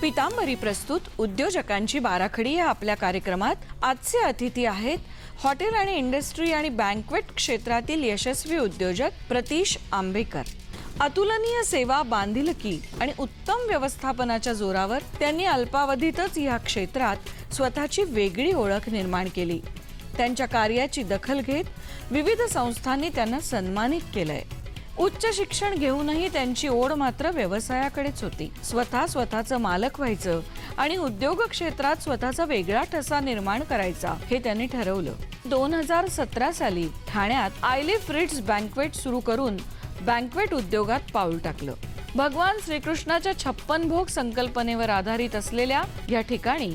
पितांबरी प्रस्तुत उद्योजकांची बाराखडी या आपल्या कार्यक्रमात आजचे अतिथी आहेत. हॉटेल आणि इंडस्ट्री आणि बँकवेट क्षेत्रातील यशस्वी उद्योजक प्रतीश आंबेकर. अतुलनीय सेवा बांधिलकी आणि उत्तम व्यवस्थापनाच्या जोरावर त्यांनी अल्पावधीतच या क्षेत्रात स्वतःची वेगळी ओळख निर्माण केली. त्यांच्या कार्याची दखल घेत विविध संस्थांनी त्यांना सन्मानित केलंय. उच्च शिक्षण घेऊनही त्यांची ओढ मात्र व्यवसायाकडेच होती. स्वतः स्वतःचं मालक व्हायचं आणि उद्योग क्षेत्रात स्वतःचा वेगळा ठसा निर्माण करायचा हे त्यांनी ठरवलं. दोन हजार सतरा साली ठाण्यात आयली फ्रिट्स बँकवेट सुरू करून बँकवेट उद्योगात पाऊल टाकलं. भगवान श्रीकृष्णाच्या छप्पन भोग संकल्पनेवर आधारित असलेल्या या ठिकाणी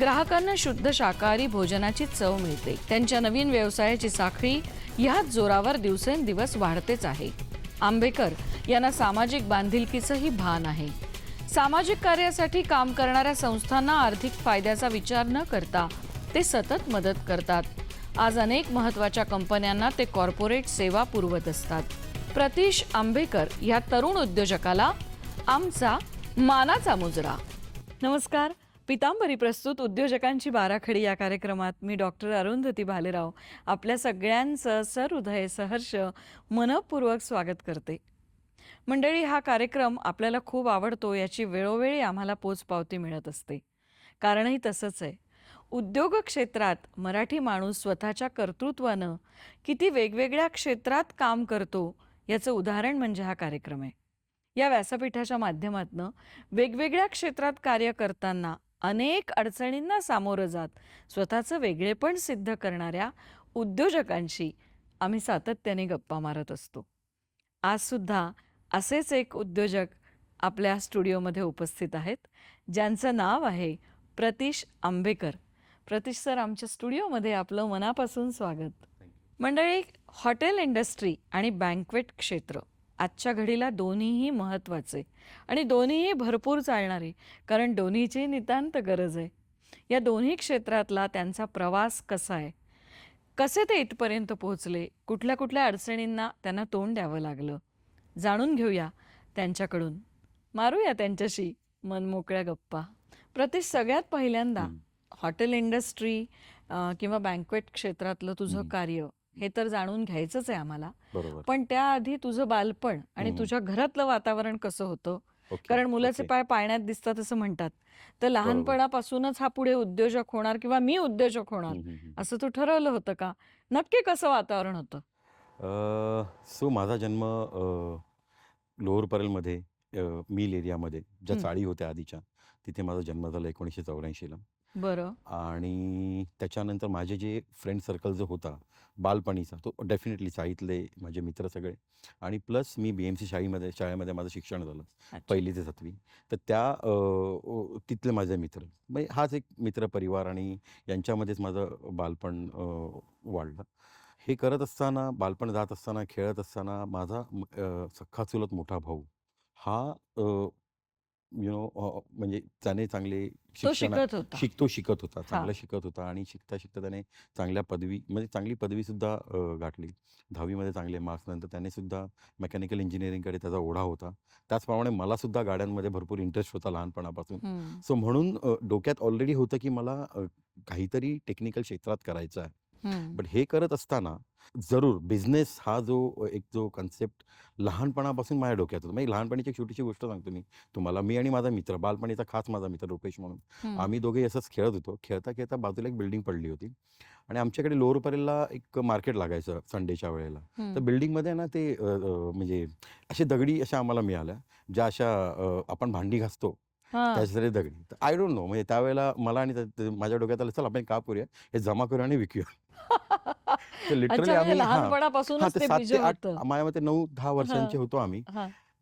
ग्राहकांना शुद्ध शाकाहारी भोजनाची चव मिळते. त्यांच्या नवीन व्यवसायाची साखळी ह्याच जोरावर दिवसेंदिवस वाढतेच आहे. आंबेकर यांना सामाजिक बांधिलकीचंही भान आहे. सामाजिक कार्यासाठी काम करणाऱ्या संस्थांना आर्थिक फायद्याचा विचार न करता ते सतत मदत करतात. आज अनेक महत्त्वाच्या कंपन्यांना ते कॉर्पोरेट सेवा पुरवत असतात. प्रतीश आंबेकर या तरुण उद्योजकाला आमचा मानाचा मुजरा. नमस्कार. पितांबरी प्रस्तुत उद्योजकांची बाराखडी या कार्यक्रमात मी डॉक्टर अरुंधती भालेराव. आपल्या सगळ्यांचं सहृदय सहर्ष मनपूर्वक स्वागत करते. मंडळी हा कार्यक्रम आपल्याला खूप आवडतो याची वेळोवेळी आम्हाला पोचपावती मिळत असते. कारणही तसंच आहे. उद्योग क्षेत्रात मराठी माणूस स्वतःच्या कर्तृत्वानं किती वेगवेगळ्या क्षेत्रात काम करतो याचं उदाहरण म्हणजे हा कार्यक्रम आहे. या व्यासपीठाच्या माध्यमातनं वेगवेगळ्या क्षेत्रात कार्य करताना अनेक अडचणींना सामोरं जात स्वतःचं वेगळेपण सिद्ध करणाऱ्या उद्योजकांशी आम्ही सातत्याने गप्पा मारत असतो. आज सुद्धा असेच एक उद्योजक आपल्या स्टुडिओमध्ये उपस्थित आहेत ज्यांचं नाव आहे प्रतीश आंबेकर. प्रतीश सर आमच्या स्टुडिओमध्ये आपलं मनापासून स्वागत. मंडळी हॉटेल इंडस्ट्री आणि बँकवेट क्षेत्र. आजच्या घडीला दोन्हीही महत्त्वाचे आणि दोन्हीही भरपूर चालणारे कारण दोन्हीची नितांत गरज आहे. या दोन्ही क्षेत्रातला त्यांचा प्रवास कसा आहे? कसे ते इथपर्यंत पोहोचले? कुठल्या कुठल्या अडचणींना त्यांना तोंड द्यावं लागलं? जाणून घेऊया त्यांच्याकडून. मारूया त्यांच्याशी मनमोकळ्या गप्पा. प्रतीश सगळ्यात पहिल्यांदा हॉटेल इंडस्ट्री किंवा बँकवेट क्षेत्रातलं तुझं. कार्य हे तर जाणून घ्यायचंच आहे आम्हाला बरोबर पण त्याआधी तुझं बालपण आणि. तुझ्या घरातलं वातावरण कसं होतं ओके, कारण मुलाचे ओके. पाय पाळण्यात दिसतात असं म्हणतात तर लहानपणापासूनच हा पुढे उद्योजक होणार किंवा मी उद्योजक होणार हम्म, हम्म, हम्म. असं तू ठरवलं होतं का नक्की कसं वातावरण होतं अ, सो माझा जन्म अ, लोअर परेलमध्ये अ, मिल एरियामध्ये ज्या हं. चाळी होत्या आधीच्या तिथे माझा जन्म झाला एकोणीसशे चौऱ्याऐंशीला बरं. आणि त्याच्यानंतर माझे जे फ्रेंड सर्कल जो होता बालपणीचा तो डेफिनेटली चाळीतले माझे मित्र सगळे. आणि प्लस मी बी एम सी शाळेमध्ये शाळेमध्ये माझं शिक्षण झालं. पहिली ते सातवी. तर त्या तिथले माझे मित्र. म्हणजे हाच एक मित्र परिवार आणि यांच्यामध्येच माझं बालपण वाढलं. हे करत असताना बालपण जात असताना खेळत असताना माझा सख्खा चुलत मोठा भाऊ हा यु नो म्हणजे त्याने चांगले तो शिक्षण शिकत होता. शिक तो शिकत होता चांगलं शिकत होता आणि शिकता शिकता त्याने चांगल्या पदवी म्हणजे चांगली पदवीसुद्धा अ, गाठली. दहावीमध्ये चांगले मार्क्स नंतर त्याने सुद्धा मेकॅनिकल इंजिनिअरिंगकडे त्याचा ओढा होता. त्याचप्रमाणे मला सुद्धा गाड्यांमध्ये भरपूर इंटरेस्ट होता लहानपणापासून. सो म्हणून डोक्यात ऑलरेडी होतं की मला काहीतरी टेक्निकल क्षेत्रात करायचं आहे. बट हे करत असताना जरूर बिझनेस हा जो एक जो कन्सेप्ट लहानपणापासून माझ्या डोक्यात होता. म्हणजे लहानपणीची एक छोटीशी गोष्ट सांगतो मी. तुम्हाला मी आणि माझा मित्र बालपणीचा खास माझा मित्र रुपेश म्हणून. आम्ही दोघे असंच खेळत होतो. खेळता खेळता बाजूला एक बिल्डिंग पडली होती. आणि आमच्याकडे लोअर परेलला एक मार्केट लागायचं संडेच्या वेळेला. तर. बिल्डिंगमध्ये ना ते म्हणजे असे दगडी अशा आम्हाला मिळाल्या ज्या अशा आपण भांडी घासतो. त्याच्यासाठी दगडी. आय डोंट नो म्हणजे त्यावेळेला मला आणि माझ्या डोक्यात आलं चल आपण काम करूया. हे जमा करूया आणि विकूया. अच्छा लिटरली म्हणजे आम्ही ते ते सात ते आठ होतं. माझ्या मते नऊ दहा वर्षांचे होतो आम्ही.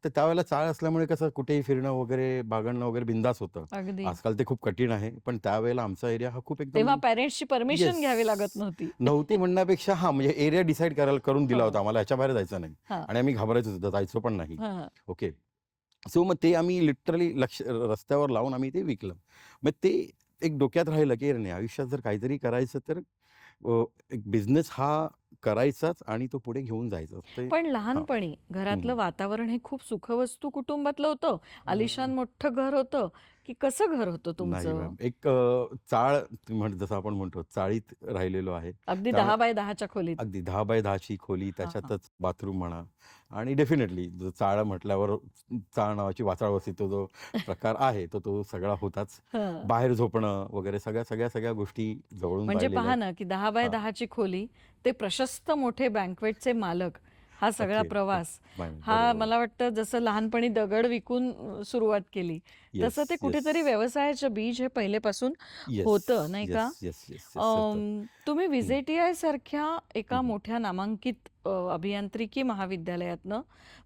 तर त्यावेळेला चाळ असल्यामुळे कसं कुठेही फिरणं वगैरे बागडणं वगैरे बिंदास होतं. आजकाल ते खूप कठीण आहे पण त्यावेळेला आमचा एरिया हा खूप तेव्हा एकदम पेरेंट्सची परमिशन घ्यावी लागत. नव्हती. नव्हती म्हणण्यापेक्षा हा म्हणजे एरिया डिसाईड करायला करून दिला. होता आम्हाला याच्या बाहेर जायचं नाही. आणि आम्ही घाबरायचो सुद्धा जायचो पण नाही. ओके सो मग ते आम्ही लिटरली लक्ष रस्त्यावर लावून आम्ही ते विकलं. मग ते एक डोक्यात राहिलं की नाही आयुष्यात जर काहीतरी करायचं तर अ, एक बिझनेस हा करायचाच आणि तो पुढे घेऊन जायचा ते पण लहानपणी घरातलं हम्म. वातावरण हे खूप सुखवस्तू कुटुंबातलं होतं. आलिशान मोठं घर होतं. की कसं घर होतं नाही तुमचं? मॅम. एक अ, चाळ म्हण जसं आपण म्हणतो चाळीत राहिलेलो आहे. अगदी त्यामुळे- दहा बाय दहाच्या खोलीत. अगदी दहा बाय दहाची खोली त्याच्यातच बाथरूम म्हणा. आणि डेफिनेटली चाळ म्हटल्यावर चाळ नावाची वाचाळ वस्ती तो जो प्रकार आहे तो तो सगळा होताच. हं. बाहेर झोपणं वगैरे सगळ्या सगळ्या सगळ्या गोष्टी जवळून म्हणजे पाहिलेल्या पहा आहेत. ना की दहा बाय हा. दहाची खोली ते प्रशस्त मोठे बँकवेटचे मालक हा सगळा. प्रवास हा बरोबर. मला वाटतं जसं लहानपणी दगड विकून अ, सुरुवात केली तसं Yes, ते कुठेतरी व्यवसायाचं बीज हे पहिलेपासून yes, होतं, नाही का? yes, yes, yes, yes, होतं. अम, तुम्ही व्हिजेटीआय सारख्या एका हम्म. मोठ्या नामांकित अ, अभियांत्रिकी महाविद्यालयातनं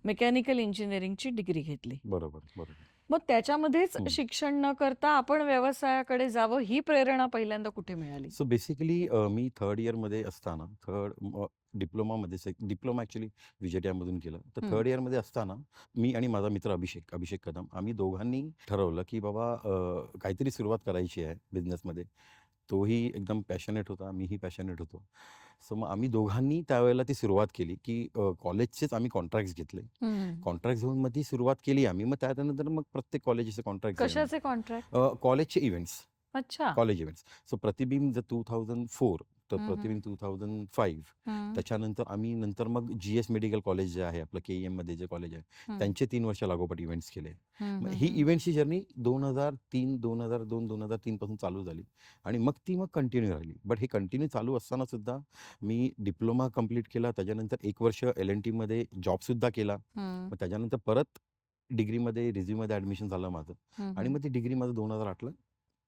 मेकॅनिकल इंजिनिअरिंगची डिग्री घेतली बरोबर बरोबर मग त्याच्यामध्येच हम्म. शिक्षण न करता आपण व्यवसायाकडे जावं ही प्रेरणा पहिल्यांदा कुठे मिळाली सो बेसिकली मी थर्ड इयरमध्ये असताना थर्ड डिप्लोमामध्ये डिप्लोमा ॲक्च्युली विजेटीआयमधून केलं. तर. थर्ड इयरमध्ये असताना मी आणि माझा मित्र अभिषेक अभिषेक कदम आम्ही दोघांनी ठरवलं की बाबा अ, काहीतरी सुरुवात करायची आहे बिझनेसमध्ये. तोही एकदम पॅशनेट होता मीही पॅशनेट होतो. सो मग आम्ही दोघांनी त्यावेळेला ती सुरुवात केली की कॉलेजचेच आम्ही कॉन्ट्रॅक्ट्स घेतले. हम्म. कॉन्ट्रॅक्ट घेऊन मग ती सुरुवात केली आम्ही. मग त्यानंतर मग प्रत्येक कॉलेजचे कॉन्ट्रॅक्ट कशाचे कॉन्ट्रॅक्ट? कॉलेजचे इव्हेंट्स. अच्छा. College events. सो प्रतिबिंब जर टू थाउजंड फोर तर हम्म, हम्म. प्रतिबिंब टू थाउजंड फाईव्ह. हम्म, त्याच्यानंतर आम्ही नंतर मग जी एस मेडिकल कॉलेज जे आहे आपलं के एममध्ये जे कॉलेज आहे त्यांचे तीन वर्ष लागोपाठ इव्हेंट्स केले. हम्म, मग हम्म, ही हम्म. इव्हेंटची जर्नी दोन हजार तीन दोन हजार दोन दोन हजार तीन पासून चालू झाली. आणि मग ती मग कंटिन्यू राहिली. बट हे कंटिन्यू चालू असताना सुद्धा मी डिप्लोमा कंप्लीट केला. त्याच्यानंतर एक वर्ष एल एन टीमध्ये जॉबसुद्धा केला. हम्म, मग त्याच्यानंतर परत डिग्रीमध्ये रिझ्यूमध्ये ॲडमिशन झालं माझं. हम्म, आणि. मग ती डिग्री माझं दोन हजार आठला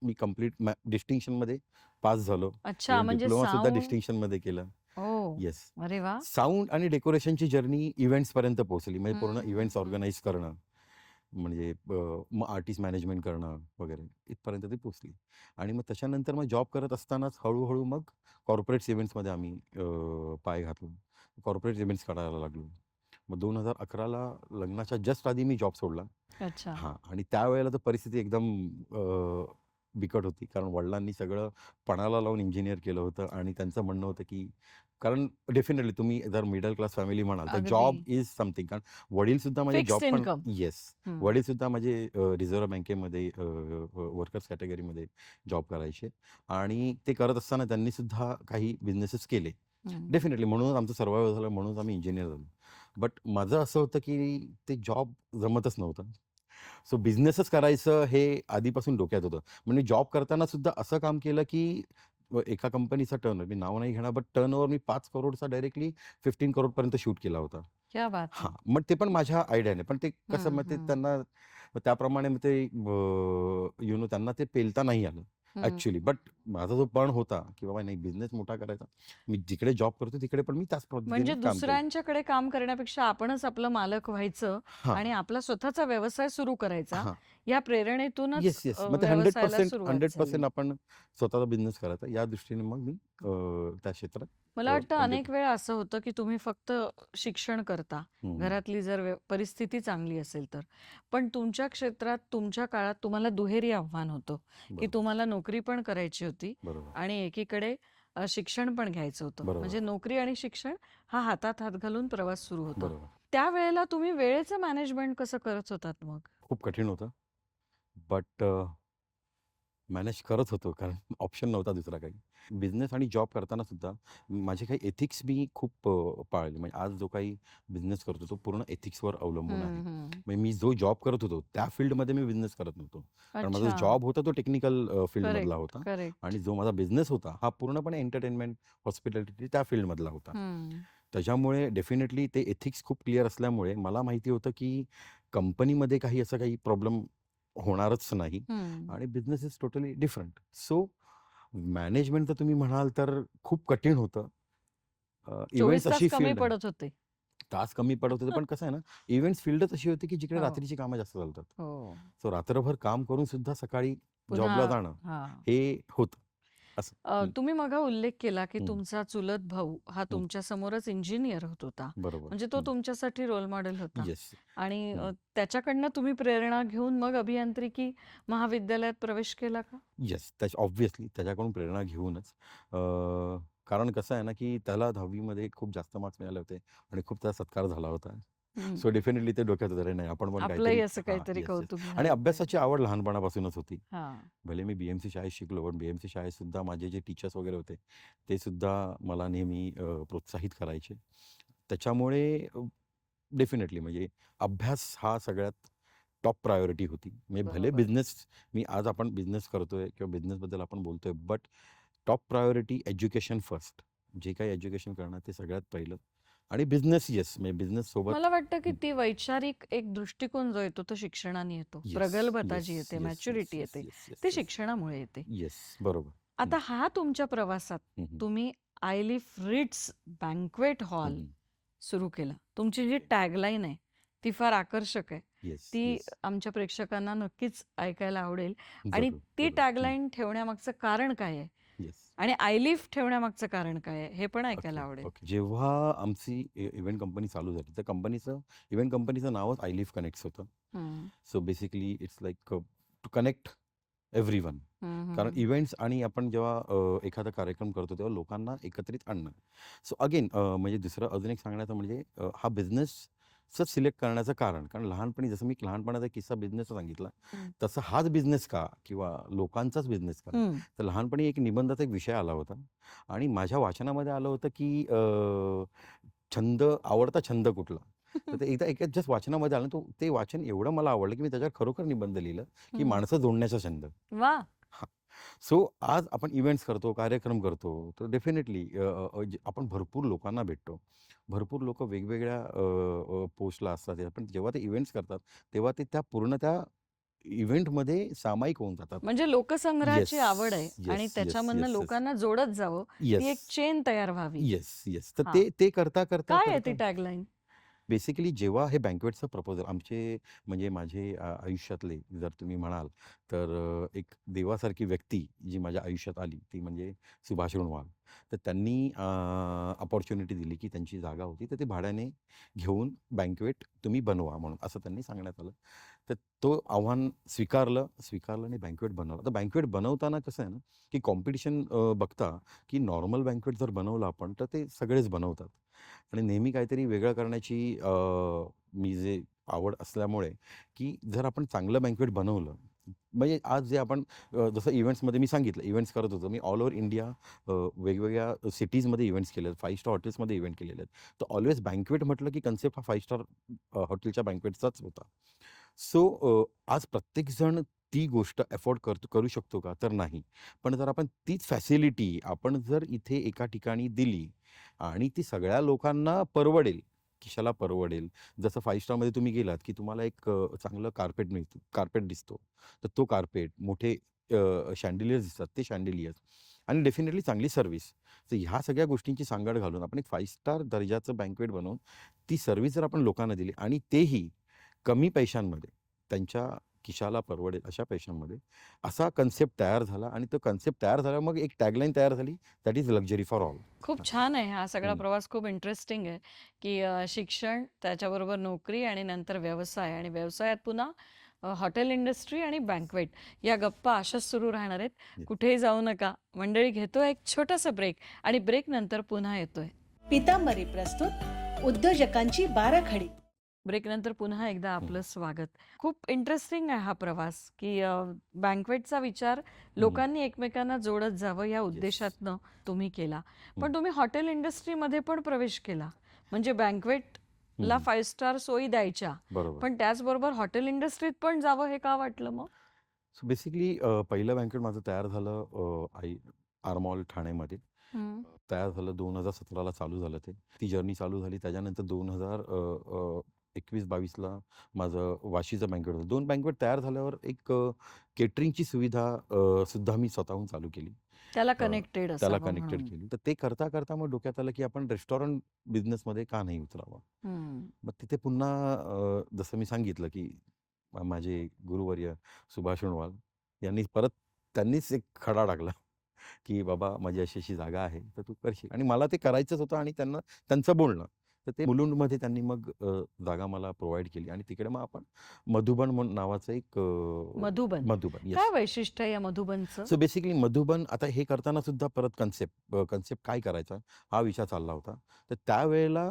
मी कंप्लीट डिस्टिंक्शनमध्ये पास झालो. अच्छा म्हणजे डिप्लोमा सुद्धा साऊंड डिस्टिंक्शनमध्ये केलं. ओ येस अरे वा. साऊंड आणि डेकोरेशनची जर्नी इव्हेंट्स पर्यंत पोहोचली म्हणजे पूर्ण हम्म, इव्हेंट्स. ऑर्गनाईज करणं म्हणजे आर्टिस्ट मॅनेजमेंट करणं वगैरे इथपर्यंत ती पोहोचली. आणि मग त्याच्यानंतर मग जॉब करत असतानाच हळूहळू मग कॉर्पोरेट इव्हेंट्समध्ये आम्ही अ, पाय घातलो. कॉर्पोरेट इव्हेंट्स करायला लागलो. मग दोन हजार अकराला लग्नाच्या जस्ट आधी मी जॉब सोडला. अच्छा. हां आणि त्यावेळेला तर परिस्थिती एकदम अ, बिकट होती कारण वडिलांनी सगळं पणाला लावून इंजिनियर केलं होतं आणि त्यांचं म्हणणं होतं की कारण डेफिनेटली तुम्ही जर मिडल क्लास फॅमिली म्हणाल तर जॉब. इज समथिंग कारण वडील सुद्धा माझे जॉब पण. येस. वडील सुद्धा माझे रिझर्व्ह बँकेमध्ये वर्कर्स कॅटेगरीमध्ये जॉब करायचे आणि ते करत असताना त्यांनी सुद्धा काही बिझनेसेस केले. डेफिनेटली म्हणूनच आमचं सर्वायव्ह झालं म्हणूनच आम्ही इंजिनियर झालो बट माझं असं होतं की ते जॉब जमतच नव्हतं सो बिझनेसच करायचं हे आधीपासून डोक्यात होतं म्हणजे जॉब करताना सुद्धा असं काम केलं की एका कंपनीचा टर्न मी नाव नाही घेणार बट टर्न ओव्हर मी पाच करोडचा डायरेक्टली फिफ्टीन करोडपर्यंत शूट केला होता क्या बात है. मग ते पण माझ्या आयडियाने पण ते कसं मग ते. त्यांना त्याप्रमाणे मग ते यु नो त्यांना ते पेलता नाही आलं. ऍक्च्युली बट माझा जो पण होता की बाबा नाही बिझनेस मोठा करायचा. मी जिकडे जॉब करतो तिकडे पण मी त्याच म्हणजे दुसऱ्यांच्याकडे काम करण्यापेक्षा आपणच आपलं मालक व्हायचं आणि आपला स्वतःचा व्यवसाय सुरू करायचा. या प्रेरणेतूनच येस येस. अ, मग ते हंड्रेड व्यवसायाला पर्सेंट सुरुवात हंड्रेड झाली. पर्सेंट आपण स्वतःचा बिझनेस करायचा. या दृष्टीने मग मी अ, त्या क्षेत्रात मला अ, वाटतं म्हणजे अनेक वेळा असं होतं की तुम्ही फक्त शिक्षण करता. हम्म, घरातली जर व्य- परिस्थिती चांगली असेल तर. पण तुमच्या क्षेत्रात तुमच्या काळात तुम्हाला दुहेरी आव्हान होतं. की बरोबर. तुम्हाला नोकरी पण करायची होती बरोबर. आणि एकीकडे अ, शिक्षण पण घ्यायचं होतं. बरोबर. म्हणजे नोकरी आणि शिक्षण हा हातात हात घालून प्रवास सुरू होता. बरोबर. त्यावेळेला तुम्ही वेळेचं मॅनेजमेंट कसं करत होतात मग? खूप कठीण होतं. बट मॅनेज करत होतो कारण ऑप्शन नव्हता दुसरा काही. बिझनेस आणि जॉब करताना सुद्धा माझे काही एथिक्स मी खूप पाळले. म्हणजे आज जो काही बिझनेस करतो तो पूर्ण एथिक्सवर अवलंबून आहे. म्हणजे मी जो जॉब करत होतो त्या फील्डमध्ये मी बिझनेस करत नव्हतो. कारण माझा जॉब होता तो टेक्निकल फील्डमधला करेक्ट होता आणि जो माझा बिझनेस होता हा पूर्णपणे एंटरटेनमेंट हॉस्पिटॅलिटी त्या फील्डमधला होता. त्याच्यामुळे डेफिनेटली ते एथिक्स खूप क्लिअर असल्यामुळे मला माहिती होतं की कंपनीमध्ये काही असं काही प्रॉब्लेम होणारच नाही आणि business is totally different. So management जर तुम्ही म्हणाल तर खूप कठीण होतं. इव्हेंट्स तास अशी कमी फील्ड पडत होते. तास कमी पडत होते पण कसं आहे ना इव्हेंट्स फील्डच अशी होती की जिकडे हो. रात्रीची कामं जास्त चालतात. हो. सो रात्रभर काम करून सुद्धा सकाळी जॉबला जाणं हे होतं. असं. अ, हं. तुम्ही मगा उल्लेख केला की हं. तुमचा चुलत भाऊ हा तुमच्या समोरच इंजिनियर होत होता. बरोबर. म्हणजे तो तुमच्यासाठी रोल मॉडेल होता. येस. आणि अ. त्याच्याकडनं तुम्ही प्रेरणा घेऊन मग अभियांत्रिकी महाविद्यालयात प्रवेश केला का? येस. त्याच्या ऑब्व्हियसली त्याच्याकडून प्रेरणा घेऊनच. अं, कारण कसं आहे ना की त्याला दहावीमध्ये खूप जास्त मार्क्स मिळाले होते आणि खूप त्याचा सत्कार झाला होता. सो डेफिनेटली ते डोक्यात होतं, अरे नाही आपण पण आपलंही काहीतरी असं हां. कौतुक आणि. अभ्यासाची आवड लहानपणापासूनच होती. हा. भले मी बीएमसी शाळेत शिकलो पण बीएमसी शाळेत सुद्धा माझे जे टीचर्स वगैरे होते ते सुद्धा मला नेहमी अ, प्रोत्साहित करायचे. त्याच्यामुळे डेफिनेटली म्हणजे अभ्यास हा सगळ्यात टॉप प्रायोरिटी होती. म्हणजे भले बरोबर. बिझनेस मी आज आपण बिझनेस करतोय किंवा बिझनेसबद्दल आपण बोलतोय but top priority education first. जे काही एज्युकेशन करणं ते सगळ्यात पहिलं. आणि बिझनेस येस म्हणजे बिझनेस सोबत मला वाटतं की. ती वैचारिक एक दृष्टिकोन जो येतो तो शिक्षणाने येतो. Yes, प्रगल्भता yes, जी येते yes, मॅच्युरिटी yes, येते. yes, yes, ते yes. शिक्षणामुळे येते. येस बरोबर. आता हा. तुमच्या प्रवासात हम्म, हम्म, तुम्ही आयलिफ रिट्स बँक्वेट हॉल हम्म, सुरू केला. तुमची जी टॅगलाईन आहे ती फार आकर्षक आहे. ती आमच्या प्रेक्षकांना नक्कीच ऐकायला आवडेल. आणि ती. टॅगलाईन ठेवण्यामागचं कारण काय आहे? आणि आयलिफ ठेवण्यामागचं कारण काय हे पण ऐकायला आवडेल. ओके. जेव्हा आमची इव्हेंट कंपनी चालू झाली तर कंपनीचं इव्हेंट कंपनीचं नावच आय लिव्ह कनेक्ट्स होतं. हम्म, so basically it's like to connect every one hmm, कारण. इव्हेंट्स आणि आपण जेव्हा अ, एखादा कार्यक्रम करतो तेव्हा लोकांना एकत्रित आणणं. सो अगेन म्हणजे दुसरं अजून एक सांगण्याचं म्हणजे अ, हा बिझनेसच सिलेक्ट करण्याचं कारण. कारण लहानपणी जसं मी लहानपणाचा किस्सा बिझनेस सांगितला. तसं हाच बिझनेस का किंवा लोकांचाच बिझनेस का? तर लहानपणी एक निबंधाचा एक विषय आला होता आणि माझ्या वाचनामध्ये आलं होतं की छंद आवडता छंद कुठला? तर ते एकदा एका जस्ट वाचनामध्ये आलं तो ते वाचन एवढं मला आवडलं की मी त्याच्यावर खरोखर निबंध लिहिलं की. माणसं जोडण्याचा छंद. वा सो आज आपण इव्हेंट्स करतो कार्यक्रम करतो तर डेफिनेटली आपण भरपूर लोकांना भेटतो भरपूर लोक वेगवेगळ्या पोस्टला असतात. पण जेव्हा ते इव्हेंट्स करतात तेव्हा ते त्या पूर्ण त्या इव्हेंटमध्ये सामायिक होऊन जातात म्हणजे लोकसंग्रहाची Yes, आवड आहे yes, आणि त्याच्यामधनं yes, yes. लोकांना जोडत जावं ती एक चेन तयार व्हावी येस येस तर. ते ते करता करता काय आहे ती टॅगलाईन बेसिकली जेव्हा हे बँकवेटचं प्रपोजल आमचे म्हणजे माझे आयुष्यातले जर तुम्ही म्हणाल तर एक देवासारखी व्यक्ती जी माझ्या आयुष्यात आली ती म्हणजे सुभाष रुणवाल तर त्यांनी अपॉर्च्युनिटी दिली की त्यांची जागा होती तर ते भाड्याने घेऊन बँकवेट तुम्ही बनवा म्हणून असं त्यांनी सांगण्यात आलं. तर तो आव्हान स्वीकारलं स्वीकारलं आणि बँकवेट बनवलं. तर बँकवेट बनवताना कसं आहे ना की कॉम्पिटिशन बघता की नॉर्मल बँकवेट जर बनवलं आपण तर ते सगळेच बनवतात. आणि नेहमी काहीतरी वेगळं करण्याची मी जे आवड असल्यामुळे की जर आपण चांगलं बँकवेट बनवलं म्हणजे आज जे आपण जसं इव्हेंट्समध्ये मी सांगितलं इव्हेंट्स करत होतो मी ऑल ओव्हर इंडिया वेगवेगळ्या सिटीजमध्ये इव्हेंट्स केले आहेत फाईव्ह स्टार हॉटेल्समध्ये इव्हेंट केलेले आहेत. तर ऑलवेज बँकवेट म्हटलं की कन्सेप्ट हा फाईव्ह स्टार हॉटेलच्या बँकवेटचाच होता. सो आज प्रत्येकजण ती गोष्ट अफोर्ड करतो करू शकतो का? तर नाही. पण जर आपण तीच फॅसिलिटी आपण जर इथे एका ठिकाणी दिली आणि ती सगळ्या लोकांना परवडेल खिशाला परवडेल? जसं फाईव्ह स्टारमध्ये तुम्ही गेलात की तुम्हाला एक चांगलं कार्पेट मिळतं कार्पेट दिसतो. तर तो कार्पेट मोठे शँडिलियर्स दिसतात ते शँडिलियर्स आणि डेफिनेटली चांगली सर्व्हिस. तर ह्या सगळ्या गोष्टींची सांगड घालून आपण एक फाईव्ह स्टार दर्जाचं बँकवेट बनवून ती सर्व्हिस जर आपण लोकांना दिली आणि तेही कमी पैशांमध्ये त्यांच्या खिशाला परवडेल अशा पैशांमध्ये. असा कन्सेप्ट तयार झाला आणि तो कन्सेप्ट तयार झाला मग एक टॅगलाईन तयार झाली that is luxury for all खूप छान आहे हा सगळा. प्रवास खूप इंटरेस्टिंग आहे की अ, शिक्षण त्याच्याबरोबर नोकरी आणि नंतर व्यवसाय आणि व्यवसायात पुन्हा अ, हॉटेल इंडस्ट्री आणि बँकवेट या गप्पा अशाच सुरू राहणार आहेत. कुठेही जाऊ नका. मंडळी घेतोय एक छोटासा ब्रेक आणि ब्रेक नंतर पुन्हा येतोय. पितांबरी प्रस्तुत. उद्योजकांची बाराखडी. ब्रेक नंतर पुन्हा एकदा आपलं स्वागत. खूप इंटरेस्टिंग आहे हा प्रवास की बँकवेटचा विचार लोकांनी एकमेकांना जोडत जावं या उद्देशातनं तुम्ही केला. पण तुम्ही हॉटेल इंडस्ट्रीमध्ये पण प्रवेश केला. म्हणजे बँकवेटला फाईव्ह स्टार सोयी द्यायच्या. पण त्याचबरोबर हॉटेल इंडस्ट्रीत पण जावं हे का वाटलं मग? सो बेसिकली पहिलं बँकेट माझं तयार झालं आई आरमॉल ठाण्यामध्ये तयार झालं दोन हजार सतराला चालू झालं ते. ती जर्नी चालू झाली. त्याच्यानंतर दोन हजार एकवीस बावीसला माझं वाशीचं बँकेट होतं. दोन बँकेट तयार झाल्यावर एक केटरिंगची सुविधा अ, सुद्धा मी स्वतःहून चालू केली. त्याला अ, कनेक्टेड त्याला कनेक्टेड केली. तर ते करता करता मग डोक्यात आलं की आपण रेस्टॉरंट बिझनेसमध्ये का नाही उतरावं? मग तिथे पुन्हा अ, जसं मी सांगितलं की मा- माझे गुरुवर्य सुभाष उणवाल यांनी परत त्यांनीच एक खडा टाकला की बाबा माझी अशी अशी जागा आहे तर तू करशील. आणि मला ते करायचंच होतं आणि त्यांना त्यांचं बोलणं. तर ते मुलुंडमध्ये त्यांनी मग जागा मला प्रोव्हाइड केली आणि तिकडे मग आपण मधुबन म्हणून नावाचं एक मधुबन. मधुबन काय वैशिष्ट्य आहे या मधुबनचं? सो बेसिकली मधुबन आता हे करताना सुद्धा परत कन्सेप्ट कन्सेप्ट काय करायचा? हा विचार चालला होता. तर त्यावेळेला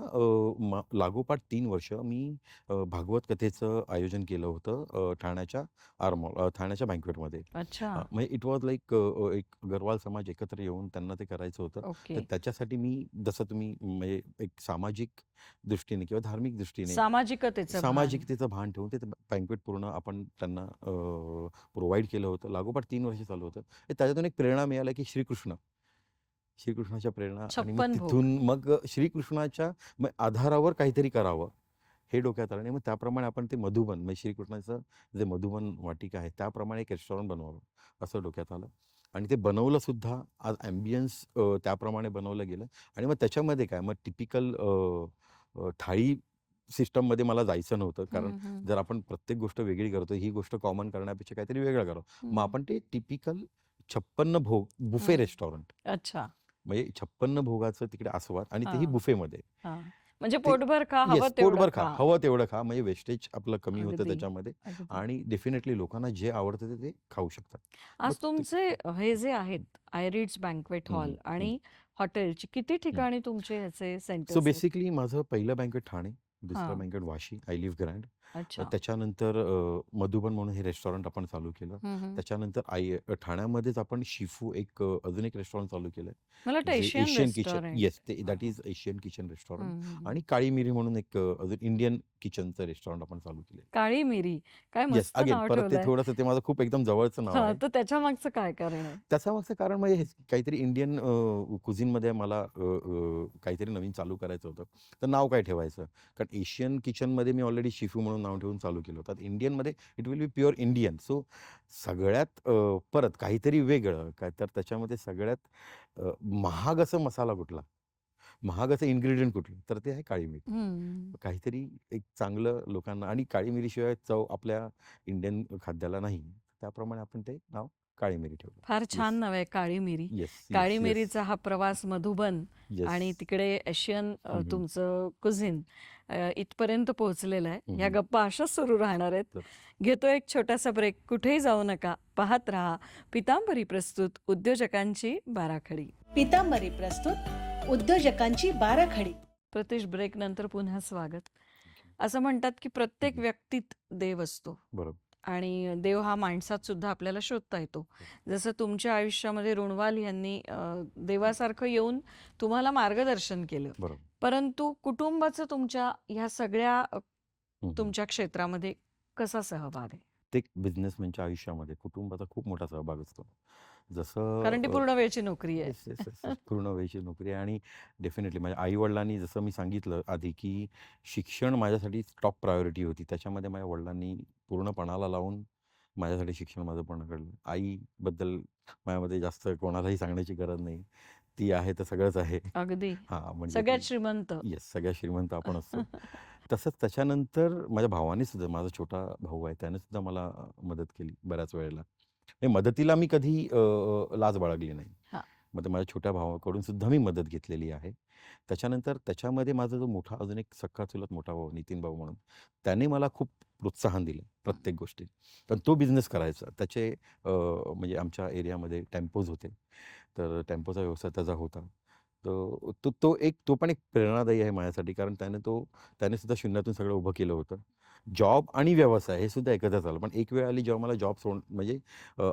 लागोपाठ तीन वर्ष मी भागवत कथेचं आयोजन केलं होतं ठाण्याच्या आरमॉल ठाण्याच्या बँकवेटमध्ये अच्छा. म्हणजे इट वॉज लाईक एक गरवाल समाज एकत्र येऊन त्यांना ते करायचं होतं. तर त्याच्यासाठी मी जसं तुम्ही म्हणजे एक सामाजिक दृष्टीने किंवा धार्मिक दृष्टीने सामाजिकतेचं भान. सामाजिकतेचं भान ठेवून ते बँकवेट पूर्ण आपण त्यांना प्रोव्हाइड केलं होतं लागोपाठ तीन वर्ष चालू होतं तर त्याच्यातून एक प्रेरणा मिळाली की श्रीकृष्ण श्रीकृष्णाच्या प्रेरणा आणि मग. तिथून मग श्रीकृष्णाच्या मग आधारावर काहीतरी करावं हे डोक्यात आलं आणि मग त्याप्रमाणे आपण ते मधुबन म्हणजे श्रीकृष्णाचं जे मधुबन वाटिका आहे त्याप्रमाणे एक रेस्टॉरंट बनवावं असं डोक्यात आलं आणि ते बनवलं सुद्धा आज ॲम्बियन्स त्याप्रमाणे बनवलं गेलं. आणि मग त्याच्यामध्ये काय मग टिपिकल थाळी सिस्टममध्ये मला जायचं नव्हतं. कारण जर आपण प्रत्येक गोष्ट वेगळी करतो ही गोष्ट कॉमन करण्यापेक्षा काहीतरी वेगळं करावं मग. आपण ते टिपिकल छप्पन्न भोग बुफे. रेस्टॉरंट अच्छा. म्हणजे छप्पन्न भोगाचं तिकडे आस्वाद आणि तेही हा. बुफेमध्ये. म्हणजे पोटभर खा हवं तेवढं पोटभर खा हवं तेवढं खा म्हणजे वेस्टेज आपलं कमी होतं. त्याच्यामध्ये. आणि डेफिनेटली लोकांना जे आवडतं ते खाऊ शकतात आज तुमचे हे जे आहेत आयरिट्स बँकवेट हॉल. आणि हॉटेलची किती ठिकाणी तुमचे ह्याचे सो सेंटर बेसिकली माझं पहिलं बँकेट ठाणे. दुसरं banquet Vashi I live grand अच्छा. त्याच्यानंतर अ, मधुबन म्हणून हे रेस्टॉरंट आपण चालू केलं. हम्म, हम्म. त्याच्यानंतर आई ठाण्यामध्येच आपण शिफू एक अ, अजून एक रेस्टॉरंट चालू केलं मला वाटतं एशियन किचन. रेस्टॉरंट. येस ते that is Asian kitchen restaurant. आणि काळी मिरी म्हणून एक अ, अजून इंडियन किचनचं रेस्टॉरंट आपण चालू केलं काळी मिरी काय येस मस्त अगेन नाव परत ते ठेवलंय. थोडंसं ते माझं खूप एकदम जवळचं नाव हा आहे. तर त्याच्या मागचं काय कारण आहे? त्याचं मागचं कारण म्हणजे हेच काहीतरी इंडियन कुझिनमध्ये मला अ, अ, काहीतरी नवीन चालू करायचं होतं. तर नाव काय ठेवायचं? कारण एशियन किचनमध्ये मी ऑलरेडी शिफू म्हणून नाव ठेवून चालू केलं होतं. इंडियनमध्ये it will be pure Indian so सगळ्यात परत काहीतरी वेगळं काय तर त्याच्यामध्ये सगळ्यात महाग असं मसाला कुठला? महाग असं इन्ग्रेडियंट कुठलं? तर ते आहे काळी मिरी. काहीतरी एक चांगलं लोकांना आणि काळी मिरीशिवाय चव आपल्या इंडियन खाद्याला नाही. त्याप्रमाणे आपण ते नाव काळी मिरी ठेवलं. फार छान. नाव आहे काळी मिरी. काळी मिरीचा हा प्रवास मधुबन आणि तिकडे एशियन. तुमचं कुझिन अ, इथपर्यंत पोहोचलेलं आहे. ह्या. गप्पा अशाच सुरू राहणार आहेत. घेतो एक छोटासा ब्रेक कुठेही जाऊ नका. पाहत राहा पितांबरी प्रस्तुत उद्योजकांची बाराखडी. पितांबरी प्रस्तुत उद्योजकांची बाराखडी. प्रतीश ब्रेक नंतर पुन्हा स्वागत. असं म्हणतात की प्रत्येक. व्यक्तीत देव असतो. बरोबर. आणि देव हा माणसात सुद्धा आपल्याला शोधता येतो. जसं तुमच्या आयुष्यामध्ये ऋणवाल यांनी अ, देवासारखं येऊन तुम्हाला मार्गदर्शन केलं. बरोबर. परंतु कुटुंबाचं तुमच्या ह्या सगळ्या. तुमच्या क्षेत्रामध्ये कसा सहभाग आहे? प्रत्येक बिझनेसमॅनच्या आयुष्यामध्ये कुटुंबाचा खूप मोठा सहभाग असतो. जसं कारण ती पूर्ण वेळची नोकरी आहे. पूर्ण वेळची नोकरी आहे. आणि डेफिनेटली माझ्या आईवडिलांनी जसं मी सांगितलं आधी की शिक्षण माझ्यासाठी टॉप प्रायोरिटी होती. त्याच्यामध्ये माझ्या वडिलांनी पूर्णपणाला लावून माझ्यासाठी शिक्षण माझं पूर्ण घडलं आईबद्दल माझ्यामध्ये जास्त कोणालाही सांगण्याची गरज नाही. ती आहे तर सगळंच आहे. अगदी. हां म्हणजे सगळ्यात श्रीमंत. येस सगळ्यात श्रीमंत आपण असतो. तसंच त्याच्यानंतर माझ्या भावाने सुद्धा माझा छोटा भाऊ आहे त्याने सुद्धा मला मदत केली बऱ्याच वेळेला. मदतीला मी कधी लाज बाळगली नाही. मग माझ्या छोट्या भावाकडून सुद्धा मी मदत घेतलेली आहे. त्याच्यानंतर त्याच्यामध्ये माझा जो मोठा अजून एक सख्खा चुलत मोठा भाऊ नितीन भाऊ म्हणून त्याने मला खूप प्रोत्साहन दिलं प्रत्येक गोष्टीत. पण तो बिझनेस करायचा. त्याचे म्हणजे आमच्या एरियामध्ये टेम्पोज होते. तर टेम्पोचा व्यवसाय त्याचा होता. तर तो तो एक तो पण एक प्रेरणादायी आहे माझ्यासाठी कारण त्याने तो त्याने सुद्धा शून्यातून सगळं उभं केलं होतं. जॉब आणि व्यवसाय हे सुद्धा एकत्र झालं. पण एक वेळ आली जेव्हा मला जॉब सोड म्हणजे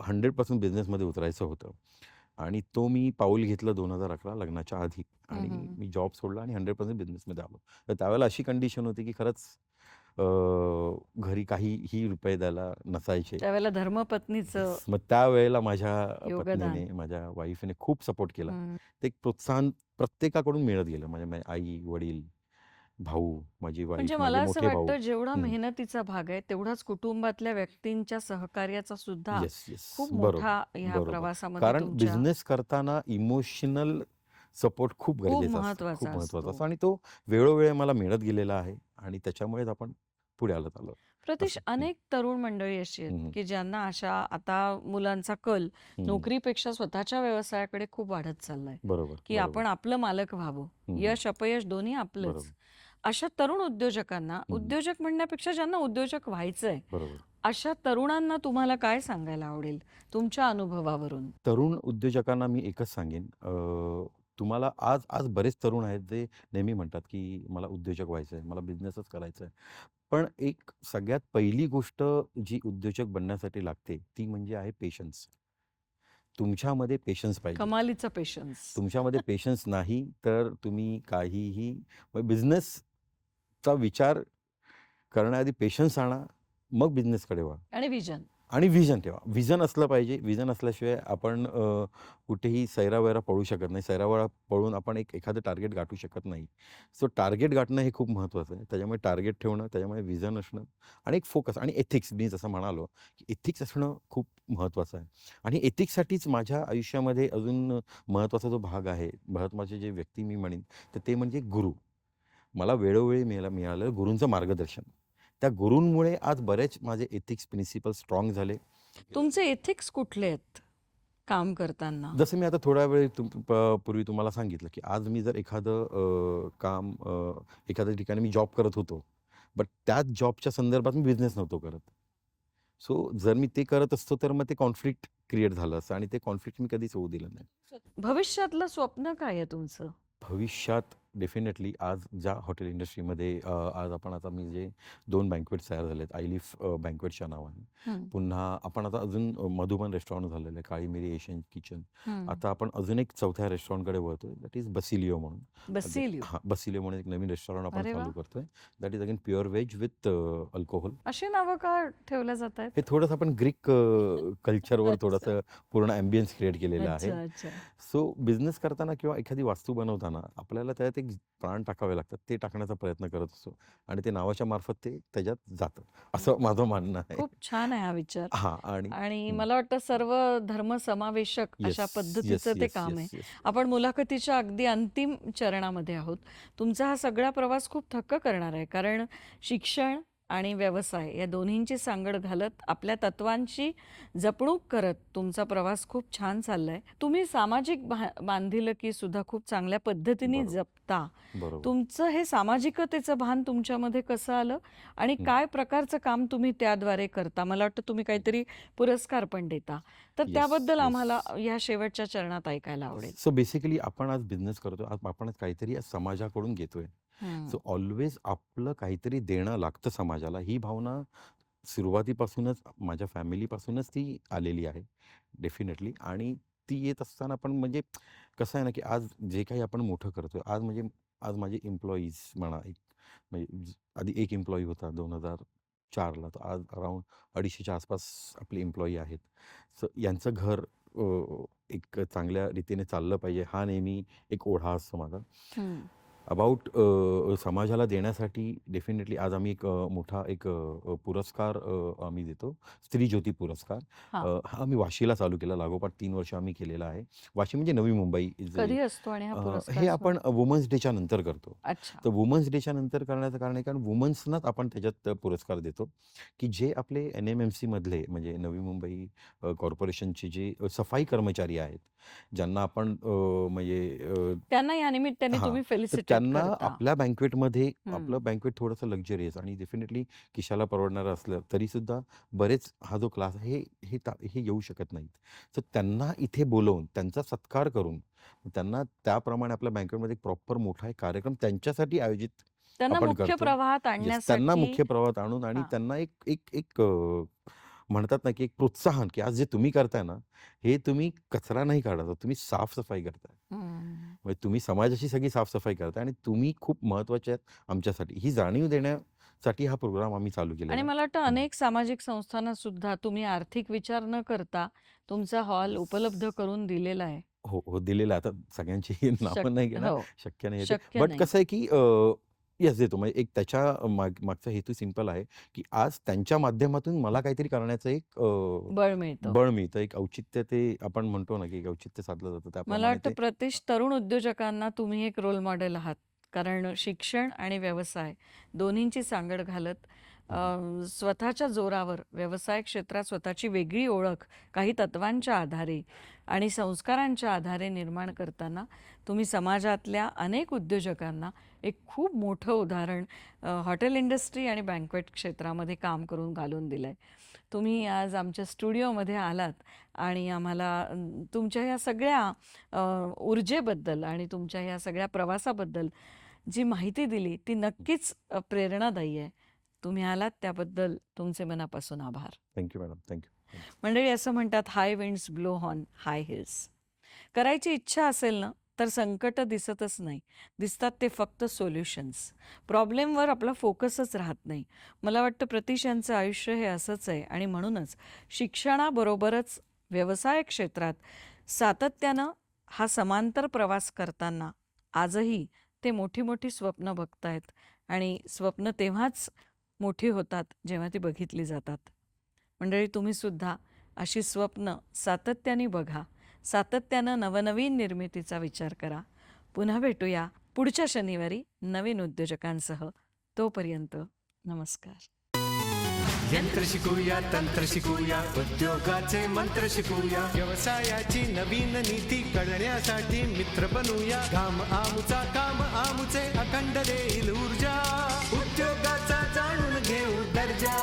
हंड्रेड पर्सेंट बिझनेसमध्ये उतरायचं होतं. आणि तो मी पाऊल घेतलं दोन हजार अकरा लग्नाच्या आधी. आणि. मी जॉब सोडला आणि हंड्रेड पर्सेंट बिझनेसमध्ये आलो. तर त्यावेळेला अशी कंडिशन होती की खरंच घरी काहीही रुपये द्यायला नसायचे. त्यावेळेला धर्मपत्नीचं मग त्यावेळेला माझ्या योगदान. पत्नीने माझ्या वाईफने खूप सपोर्ट केला. हम्म, ते एक प्रोत्साहन प्रत्येकाकडून मिळत गेलं. म्हणजे माझी आई वडील भाऊ माझी म्हणजे मला माझे असं मोठे भाऊ. वाटतं जेवढा हम्म. मेहनतीचा भाग आहे तेवढाच कुटुंबातल्या व्यक्तींच्या सहकार्याचा सुद्धा येस येस खूप बरोबर. मोठा ह्या बरोबर. प्रवासामध्ये कारण तुमच्या बिझनेस करताना इमोशनल सपोर्ट खूप खूप गरजेचा असतो. महत्त्वाचा खूप महत्त्वाचा असतो. असतो. आणि तो वेळोवेळी मला मिळत गेलेला आहे. आणि त्याच्यामुळेच आपण पुढे आलो आलो प्रतीश. अनेक तरुण मंडळी अशी आहेत. की ज्यांना अशा आता मुलांचा कल. नोकरीपेक्षा स्वतःच्या व्यवसायाकडे खूप वाढत चाललाय बरोबर की आपण आपलं मालक व्हावं. यश अपयश दोन्ही आपलंच अशा तरुण उद्योजकांना. उद्योजक म्हणण्यापेक्षा ज्यांना उद्योजक व्हायचंय बरोबर अशा तरुणांना तुम्हाला काय सांगायला आवडेल तुमच्या अनुभवावरून तरुण उद्योजकांना मी एकच सांगेन तुम्हाला आज आज बरेच तरुण आहेत जे नेहमी म्हणतात की मला उद्योजक व्हायचं आहे मला बिझनेसच करायचा आहे पण एक सगळ्यात पहिली गोष्ट जी उद्योजक बनण्यासाठी लागते ती म्हणजे आहे पेशन्स तुमच्यामध्ये पेशन्स पाहिजे. कमालीचा पेशन्स तुमच्यामध्ये पेशन्स नाही तर तुम्ही काहीही बिझनेसचा विचार करण्याआधी पेशन्स आणा मग बिझनेसकडे व्हा आणि विजन आणि व्हिजन ठेवा. व्हिजन असलं पाहिजे. व्हिजन असल्याशिवाय आपण कुठेही सैरावैरा पळू शकत नाही. सैरावैरा पळून आपण एक एखादं टार्गेट गाठू शकत नाही. सो टार्गेट गाठणं हे खूप महत्त्वाचं आहे. त्याच्यामुळे टार्गेट ठेवणं त्याच्यामुळे व्हिजन असणं आणि एक फोकस आणि एथिक्स मी जसं म्हणालो की एथिक्स असणं खूप महत्त्वाचं आहे. आणि एथिक्ससाठीच माझ्या आयुष्यामध्ये अजून महत्त्वाचा जो भाग आहे महत्त्वाचे जे व्यक्ती मी म्हणेन तर ते म्हणजे गुरु. मला वेळोवेळी मिळालं मिळालं गुरूंचं मार्गदर्शन. त्या गुरूंमुळे आज बरेच माझे एथिक्स प्रिन्सिपल स्ट्रॉंग झाले. तुमचे एथिक्स कुठले आहेत? काम करताना. जसं मी आता थोड्या वेळ तुम पूर्वी तुम्हाला सांगितलं की आज मी जर एखादं काम एखाद्या ठिकाणी मी जॉब करत होतो बट त्याच जॉबच्या संदर्भात मी बिझनेस नव्हतो करत. सो जर मी ते करत असतो तर मग ते कॉन्फ्लिक्ट क्रिएट झालं असतं आणि ते कॉन्फ्लिक्ट मी कधीच होऊ दिलं नाही. भविष्यातलं स्वप्न काय आहे तुमचं? भविष्यात डेफिनेटली आज ज्या हॉटेल इंडस्ट्रीमध्ये आज आपण आता मी जे दोन बँकवेट तयार झाले आहेत आयलिफ बँकवेटच्या नावाने. पुन्हा आपण आता अजून मधुबन रेस्टॉरंट झालेलं आहे काळी मिरी एशियन किचन. आता आपण अजून एक चौथ्या रेस्टॉरंटकडे वळतोय दॅट इज बसिलिओ म्हणून. बसिलिओ. बसिलिओ म्हणून एक नवीन रेस्टॉरंट आपण. चालू करतोय. That is again pure veg with alcohol. अशी नावं का ठेवल्या जात आहेत हे थोडंसं आपण ग्रीक कल्चरवर. थोडंसं पूर्ण अँबियन्स क्रिएट केलेलं आहे. सो बिझनेस करताना किंवा एखादी वास्तू बनवताना आपल्याला त्यात एक प्राण टाकावे लागतात ते टाकण्याचा प्रयत्न करत असतो आणि ते नावाच्या मार्फत ते त्याच्यात जातं. असं माझं म्हणणं आहे. खूप छान आहे हा विचार. हा आणि. मला वाटतं सर्व धर्म समावेशक अशा पद्धतीचं yes, ते yes, काम yes, आहे yes. आपण मुलाखतीच्या अगदी अंतिम चरणामध्ये आहोत. तुमचा हा सगळा प्रवास खूप थक्क करणार आहे. कारण शिक्षण आणि व्यवसाय या दोन्हींची सांगड घालत आपल्या तत्वांची जपणूक करत तुमचा प्रवास खूप छान चाललाय तुम्ही सामाजिक बांधिलकी सुद्धा खूप चांगल्या पद्धतीने. जपता तुमचं हे सामाजिकतेचं भान तुमच्यामध्ये कसं आलं आणि. काय प्रकारचं काम तुम्ही त्याद्वारे करता मला वाटतं तुम्ही काहीतरी पुरस्कार पण देता तर त्याबद्दल. आम्हाला या शेवटच्या चरणात ऐकायला आवडेल सो बेसिकली आपण आज बिझनेस करतो आपण काहीतरी समाजाकडून घेतोय. सो ऑलवेज आपलं काहीतरी देणं लागतं समाजाला. ही भावना सुरुवातीपासूनच माझ्या फॅमिलीपासूनच ती आलेली आहे डेफिनेटली. आणि ती येत असताना पण म्हणजे कसं आहे ना की आज जे काही आपण मोठं करतोय आज म्हणजे आज माझे एम्प्लॉईज म्हणा एक म्हणजे आधी एक एम्प्लॉई होता दोन हजार चारला. तर आज अराऊंड अडीचशेच्या आसपास आपले एम्प्लॉई आहेत. सो यांचं घर एक चांगल्या रीतीने चाललं पाहिजे. हा नेहमी एक ओढा असतो माझा. अबाउट समाजाला देण्यासाठी डेफिनेटली आज आम्ही एक मोठा एक पुरस्कार आम्ही देतो. स्त्री ज्योती पुरस्कार. हा. आम्ही वाशीला चालू केला. लागोपाठ तीन वर्ष आम्ही केलेला आहे. वाशी म्हणजे नवी मुंबई असतो हा हे सो- आपण वुमन्स डेच्या नंतर करतो. अच्छा. तर वुमन्स डेच्या नंतर करण्याचं कारण आहे कारण वुमन्सनाच आपण त्याच्यात पुरस्कार देतो. की जे आपले एन एम एम सीमधले म्हणजे नवी मुंबई कॉर्पोरेशनचे जे सफाई कर्मचारी आहेत ज्यांना आपण म्हणजे त्यांना या निमित्ताने तुम्ही त्यांना करता आपल्या बँकवेटमध्ये हम्म. आपलं बँकवेट थोडंसं लक्झरियस आणि डेफिनेटली खिशाला परवडणारं असलं तरी सुद्धा बरेच हा जो क्लास आहे हे हे ता- हे येऊ शकत नाहीत तर त्यांना इथे बोलवून त्यांचा सत्कार करून त्यांना त्याप्रमाणे आपल्या बँकवेटमध्ये एक प्रॉपर मोठा एक कार्यक्रम त्यांच्यासाठी आयोजित त्यांना आपण मुख्य करतो. प्रवाहात त्यांना आणण्यासाठी मुख्य प्रवाहात आणून आणि हा. त्यांना एक एक एक अ, म्हणतात ना की एक प्रोत्साहन की आज जे तुम्ही करताय ना हे तुम्ही कचरा नाही काढायचा तुम्ही साफसफाई करताय. म्हणजे तुम्ही समाजाची सगळी साफसफाई करताय आणि तुम्ही खूप महत्त्वाचे आहेत आमच्यासाठी ही जाणीव देण्यासाठी हा प्रोग्राम आम्ही चालू केलेला आणि मला वाटतं. अनेक सामाजिक संस्थांना सुद्धा तुम्ही आर्थिक विचार न करता तुमचा हॉल. उपलब्ध करून दिलेला आहे हो हो दिलेलं आहे आता सगळ्यांची नावं नाही घेणार हो शक्य नाही बट. कसं आहे की येस देतो. म्हणजे एक त्याच्या माग मागचा हेतू सिंपल आहे की आज त्यांच्या माध्यमातून मला काहीतरी करण्याचं एक अ, बळ मिळतं. बळ मिळतं. एक औचित्य ते आपण म्हणतो ना की एक औचित्य साधलं जातं मला त्याप्रमाणे वाटतं ते प्रतिश तरुण उद्योजकांना तुम्ही एक रोल मॉडेल आहात. कारण शिक्षण आणि व्यवसाय दोन्हींची सांगड घालत स्वतःच्या जोरावर व्यवसाय क्षेत्रात स्वतःची वेगळी ओळख काही तत्वांच्या आधारे आणि संस्कारांच्या आधारे निर्माण करताना तुम्ही समाजातल्या अनेक उद्योजकांना एक खूप मोठं उदाहरण हॉटेल इंडस्ट्री आणि बँकवेट क्षेत्रामध्ये काम करून घालून दिलं आहे तुम्ही आज आमच्या स्टुडिओमध्ये आलात आणि आम्हाला तुमच्या ह्या सगळ्या ऊर्जेबद्दल आणि तुमच्या ह्या सगळ्या प्रवासाबद्दल जी माहिती दिली ती नक्कीच प्रेरणादायी आहे. तुम्ही आलात त्याबद्दल तुमचे मनापासून आभार. थँक्यू मॅडम थँक्यू मंडळी असं म्हणतात high winds blow on high hills करायची इच्छा असेल ना तर संकट दिसतच नाही. दिसतात ते फक्त सोल्युशन्स प्रॉब्लेमवर आपला फोकसच राहत नाही. मला वाटतं प्रतीश यांचं आयुष्य हे असंच आहे. आणि म्हणूनच शिक्षणाबरोबरच व्यवसाय क्षेत्रात सातत्यानं हा समांतर प्रवास करताना आजही ते मोठी मोठी स्वप्न बघतायत. आणि स्वप्न तेव्हाच मोठी होतात जेव्हा ती बघितली जातात. मंडळी तुम्ही सुद्धा अशी स्वप्न सातत्याने बघा. सातत्यानं नवनवीन निर्मितीचा विचार करा. पुन्हा भेटूया पुढच्या शनिवारी नवीन उद्योजकांसह. तोपर्यंत नमस्कार. यंत्र शिकूया तंत्र शिकूया उद्योगाचे मंत्र शिकूया. व्यवसायाची नवीन नीती कळण्यासाठी मित्र बनूया. काम आमुचा काम आमुचे अखंड देईल ऊर्जा. उद्योगाचा जाणून घेऊ दर्जा.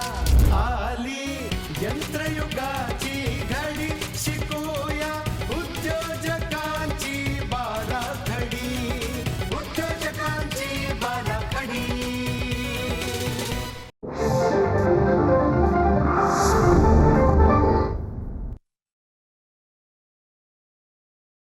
आली यंत्रयुगात.